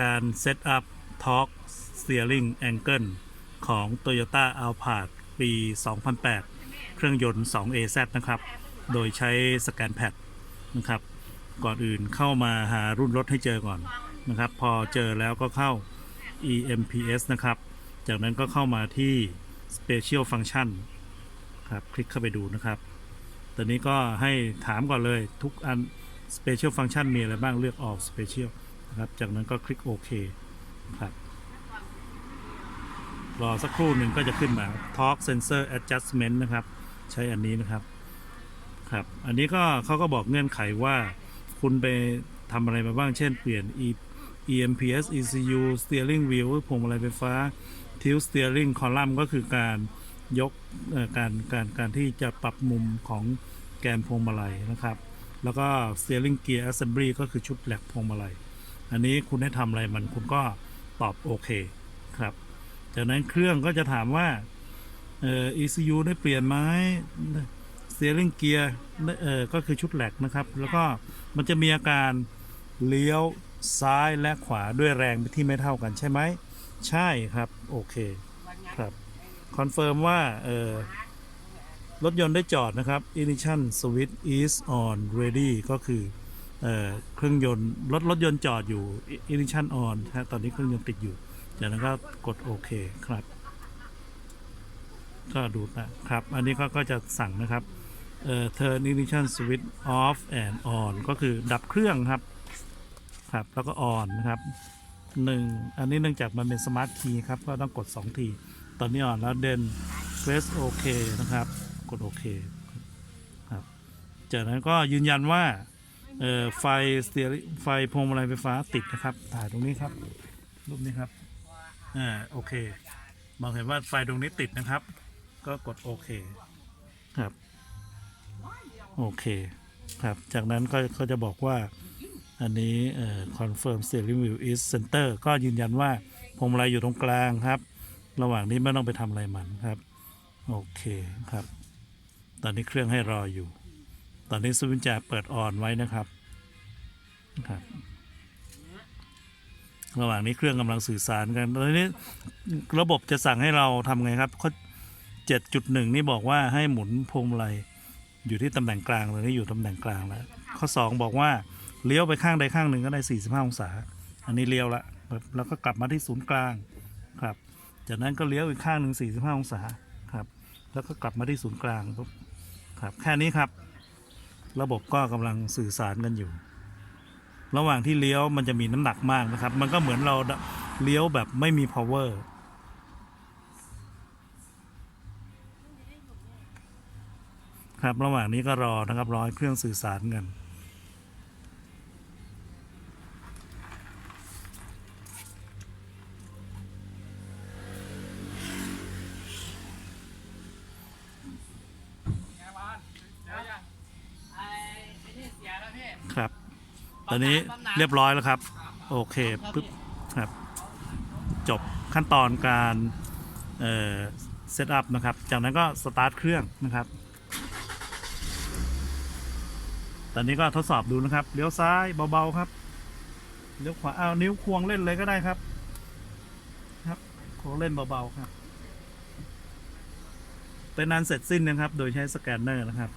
การ Set Up Torque Steering Angle ของ Toyota a l p a r d ปี 2008 เครื่องยนต์ 2AZ นะครับ โดยใช้สแกนแพดนะครับ ก่อนอื่นเข้ามาหารุ่นรถให้เจอก่อนนะครับ พอเจอแล้วก็เข้า EMPS นะครับ จากนั้นก็เข้ามาที่ Special Function ครับ คลิกเข้าไปดูนะครับ ตอนนี้ก็ให้ถามก่อนเลยทุกอัน Special Function มีอะไรบ้างเลือกออก Special นะครับ จากนั้นก็คลิกโอเคครับรอสักครู่หนึ่งก็จะขึ้นมา Torque Sensor Adjustment นะครับ ใช้อันนี้นะครับครับ อันนี้ก็เขาก็บอกเงื่อนไขว่า คุณไปทำอะไรมาบ้าง เช่นเปลี่ยน E EMPS ECU Steering Wheel พวงมาลัยไฟฟ้า Tilt Steering Column ก็คือการยกการการการที่จะปรับมุมของแกนพวงมาลัยนะครับ แล้วก็ Steering Gear Assembly ก็คือชุดแหลกพวงมาลัย อันนี้คุณให้ทำอะไรมันคุณก็ตอบโอเคครับ จากนั้นเครื่องก็จะถามว่าเอ่อ ECU ได้เปลี่ยนไหม steering gear เอ่อก็คือชุดแหลกนะครับ แล้วก็มันจะมีอาการเลี้ยวซ้ายและขวาด้วยแรงที่ไม่เท่ากันใช่ไหม ใช่ครับ โอเคครับคอนเฟิร์มว่า เอ่อรถยนต์ได้จอดนะครับ ignition switch is on ready ก็คือ เครื่องยนต์รถรถยนต์จอดอยู่ ignition on ฮะตอนนี้เครื่องยนต์ติดอยู่จากนั้นก็กดโอเคครับ ก็ดูนะครับ อันนี้ก็ก็จะสั่งนะครับเอ่อ turn ignition switch off and on ก็คือดับเครื่องครับครับ แล้วก็ on นะครับหนึ่งอันนี้เนื่องจากมันเป็น smart key ครับ ก็ต้องกด 2 ที ตอนนี้ on แล้วเดิน press OK นะครับ กดโอเคครับ จากนั้นก็ยืนยันว่า เอ่อไฟสเตียรไฟพวงมาลัยไฟฟ้าติดนะครับ ถ่ายตรงนี้ครับรูปนี้ครับอ่าโอเคมองเห็นว่าไฟตรงนี้ติดนะครับ ก็กดโอเคครับโอเคครับ จากนั้นก็เขาจะบอกว่าอันนี้เอ่อ confirm steering wheel is center ก็ยืนยันว่าพวงมาลัยอยู่ตรงกลางครับ ระหว่างนี้ไม่ต้องไปทำอะไรมันครับ โอเคครับ ตอนนี้เครื่องให้รออยู่ ตอนนี้สวิตช์จเปิดออนไว้นะครับครับระหว่างนี้เครื่องกำลังสื่อสารกันตอนนี้ระบบจะสั่งให้เราทำไงครับข้อ7.1นี่บอกว่าให้หมุนพวงมาลัยอยู่ที่ตำแหน่งกลางเลยนี่อยู่ตำแหน่งกลางแล้ว ข้อ2บอกว่าเลี้ยวไปข้างใดข้างหนึ่งก็ได้45องศา อันนี้เลี้ยวละแล้วก็กลับมาที่ศูนย์กลางครับ จากนั้นก็เลี้ยวอีกข้างหนึ่ง45องศาครับ แล้วก็กลับมาที่ศูนย์กลางครับ แค่นี้ครับ ระบบก็กำลังสื่อสารกันอยู่ ระหว่างที่เลี้ยวมันจะมีน้ำหนักมากนะครับ มันก็เหมือนเราเลี้ยวแบบไม่มี power ครับระหว่างนี้ก็รอนะครับรอให้เครื่องสื่อสารกัน ไอ้ไอ้นี่เสียแล้วพี่ ครับ ตอนนี้เรียบร้อยแล้วครับ โอเคปึ๊บครับ จบขั้นตอนการเอ่อเซตอัพนะครับ จากนั้นก็สตาร์ทเครื่องนะครับ ตอนนี้ก็ทดสอบดูนะครับ เลี้ยวซ้ายเบาๆครับ เลี้ยวขวาเอานิ้วควงเล่นเลยก็ได้ครับ ครับควงเล่นเบาๆครับ เป็นนันเสร็จสิ้นนะครับ โดยใช้สแกนเนอร์นะครับ